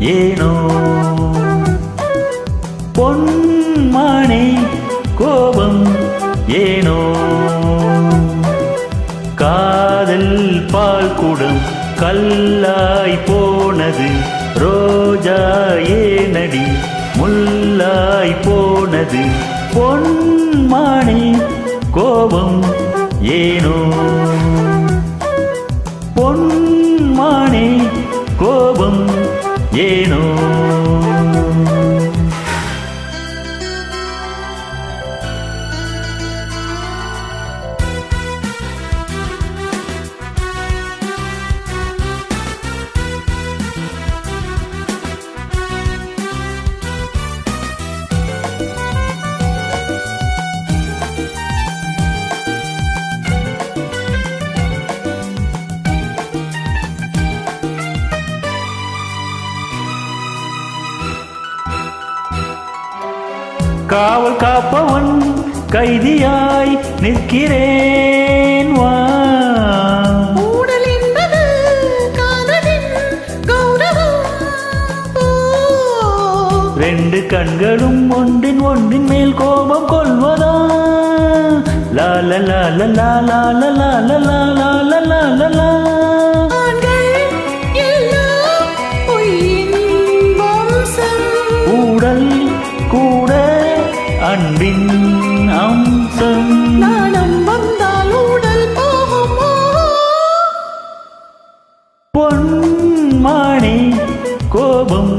ஏனோ? பொன்மானே கோபம் ஏனோ? காதல் பால் குடம் கல்லாய் போனது ரோஜா ஏனடி முல்லாய் போனது பொன்மானே கோபம் ஏனோ? காவல் காப்பவன் கைதியாய் நிற்கிறேன் வா. ரெண்டு கண்களும் ஒன்றின் ஒன்றின் மேல் கோபம் கொள்வதா? லால லால லால லால லால லால லா ஆண்கள் அன்பின் அம்சம். நாணம் வந்தால் ஊடல் போகுமோ? பொன்மானே கோபம்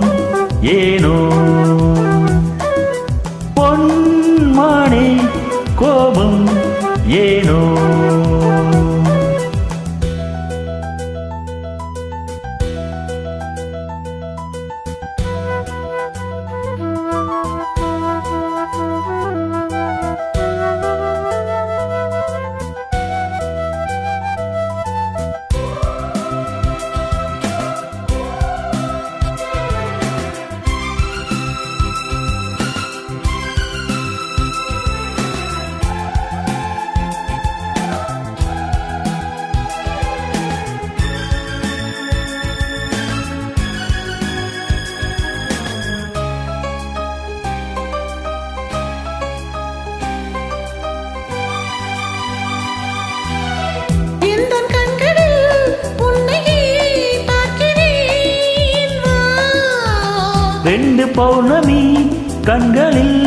ஏனோ? பொன்மானே கோபம் ஏனோ? பௌர்ணமி கண்களில்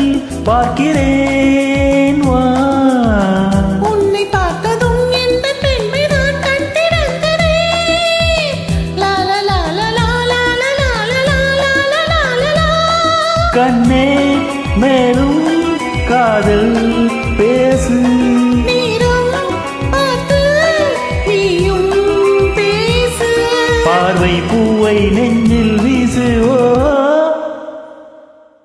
பார்க்கிறேன் வா உன்னை பார்த்ததும் எந்த பெண்மை நான் கட்டிறந்தனே கண்ணே மேலும் காதல்